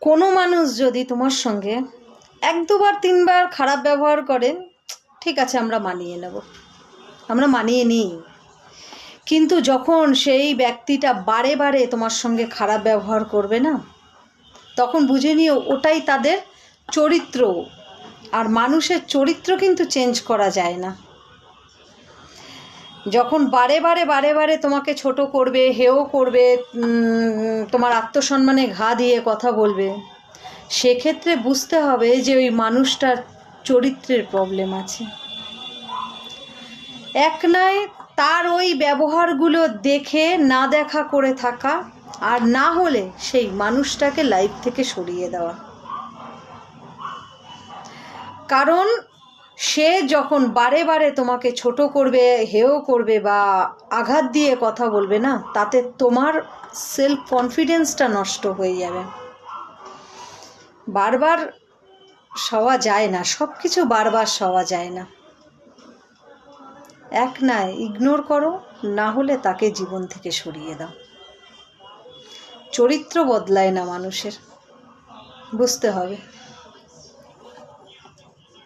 কোনো মানুষ যদি তোমার সঙ্গে এক দুবার, তিনবার খারাপ ব্যবহার করে, ঠিক আছে, আমরা মানিয়ে নেব। আমরা মানিয়ে নিই। কিন্তু যখন সেই ব্যক্তিটা বারে বারে তোমার সঙ্গে খারাপ ব্যবহার করবে না, তখন বুঝে নিও ওটাই তাদের চরিত্র। আর মানুষের চরিত্র কিন্তু চেঞ্জ করা যায় না। যখন বারে বারে বারে বারে তোমাকে ছোট করবে, হেও করবে তোমার আত্মসম্মানে ঘা দিয়ে কথা বলবে, সেক্ষেত্রে বুঝতে হবে যে ওই মানুষটার চরিত্রের প্রবলেম আছে। এক নয় তার ওই ব্যবহারগুলো দেখে, না দেখা করে থাকা, আর না হলে সেই মানুষটাকে লাইফ থেকে সরিয়ে দেওয়া। কারণ সে যখন বারে বারে তোমাকে ছোট করবে হেও করবে বা আঘাত দিয়ে কথা বলবে না, তাতে তোমার সেলফ কনফিডেন্সটা নষ্ট হয়ে যাবে। বারবার সওয়া যায় না সব কিছু বারবার সওয়া যায় না। এক না ইগনোর করো, না হলে তাকে জীবন থেকে সরিয়ে দাও। চরিত্র বদলায় না মানুষের, বুঝতে হবে।